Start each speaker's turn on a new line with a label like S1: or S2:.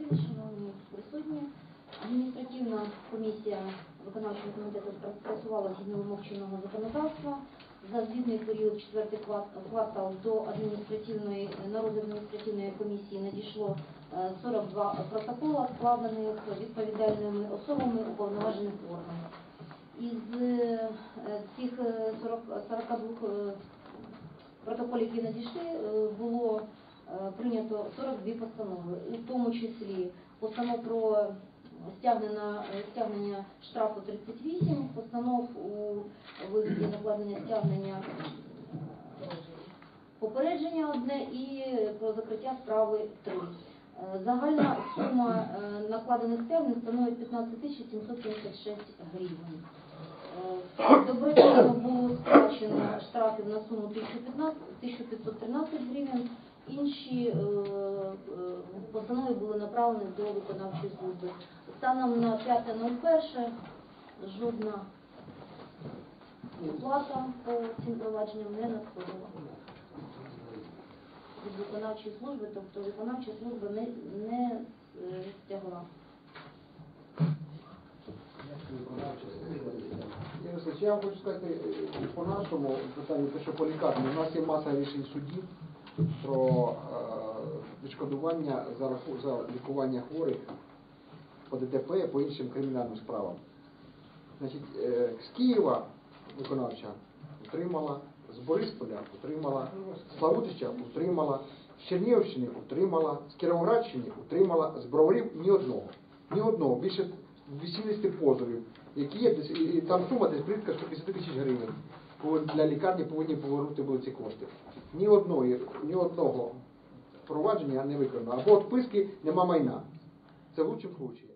S1: Васильович, шановні присутні. Адміністративна комісія виконавчого комітету працювала згідно вимог чинного законодавства. За звітний період четвертий квар- квартал до адміністративної на адміністративної комісії надійшло е, 42 протокола, складених відповідальними особами уповноважених органів. Із е, цих е, 40, 42 е, протоколів, які надійшли, е, було е, прийнято 42 постанови, у тому числі постанов про стягнення, е, стягнення штрафу 38, постанов у вигляді накладення стягнення попередження одне і про закриття справи 3. Е, Загальна сума е, накладених стягнень становить 15 тисяч 776 гривень. Е, Добровільно було сплачено штрафів на суму 1513 гривень. Інші е, е, постанови були направлені до виконавчої служби. Станом на 5.01 жодна оплата по цим провадженням не надходила від виконавчої служби, тобто виконавча служба не, не е, стягла.
S2: Я вам хочу сказати е, по нашому питанню, те, що по лікарні, у нас є маса рішень судів про е, відшкодування за, за лікування хворих по ДТП, по іншим кримінальним справам. Значить, е, з Києва виконавча отримала, з Борисполя отримала, з Славутича отримала, з Чернігівщини отримала, з Кіровоградщини отримала, з Броварів ні одного. Ні одного, більше 80 позовів, які є, і там сума десь близько 150 тисяч гривень. Для лікарні повинні повернути були ці кошти. Ні одної, ні одного провадження не виконано. Або відписки нема майна. Це в лучшому случаї.